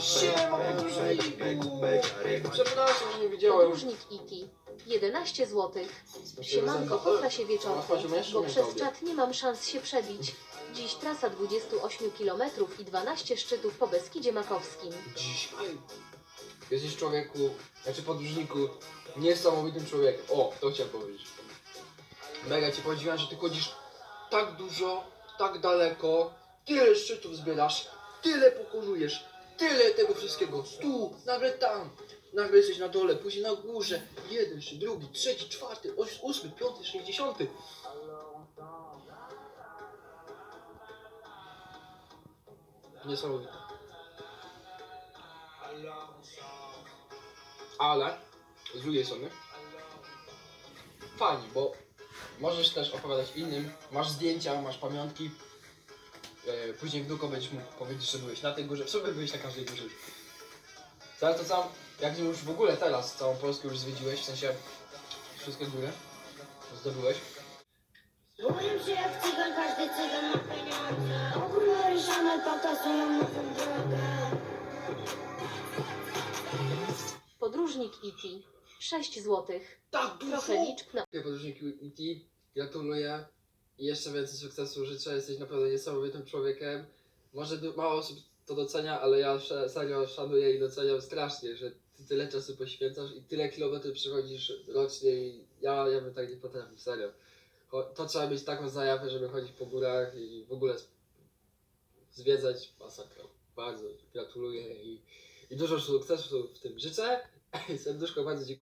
Siema! Przepraszam, że nie widziałem. Podróżnik IT. 11 zł. Siemanko, pochla się mężczyzn, bo przez czat nie mam szans się przebić. Dziś trasa 28 km i 12 szczytów po Beskidzie Makowskim. Dzisiaj jesteś człowieku, znaczy podróżniku, niesamowitym człowiekiem. O, to chciałem powiedzieć. Mega cię podziwiam, że ty chodzisz tak dużo, tak daleko, tyle szczytów zbierasz, tyle pokonujesz, tyle tego wszystkiego. Tu, nagle tam, nagle jesteś na dole, później na górze. Jeden, drugi, trzeci, czwarty, os- ósmy, piąty, sześćdziesiąty. Niesamowite. Ale z drugiej strony fajnie, bo możesz też opowiadać innym, masz zdjęcia, masz pamiątki. E, później wnukom będziesz mógł powiedzieć, że byłeś na tej górze, w sumie byłeś na każdej górze. Ale to całą, jak już w ogóle teraz całą Polskę już zwiedziłeś, w sensie wszystkie góry zdobyłeś. Boję się jak cygan, każdy cygan ma pieniądze Okular Chanel pokazują nową drogę Podróżnik IT. 6 zł. Tak dużo! Trochę liczb na Dziękuję podróżniku IT, gratuluję i jeszcze więcej sukcesu życzę, jesteś naprawdę niesamowitym człowiekiem. Może du- mało osób to docenia, ale ja serio szanuję i doceniam strasznie, że ty tyle czasu poświęcasz i tyle kilometrów przechodzisz rocznie i ja, ja bym tak nie potrafił, serio. Cho- To trzeba mieć taką zajawę, żeby chodzić po górach i w ogóle sp- zwiedzać masakra. Bardzo gratuluję i, i dużo sukcesu w tym życzę. Serduszko bardzo dziękuję.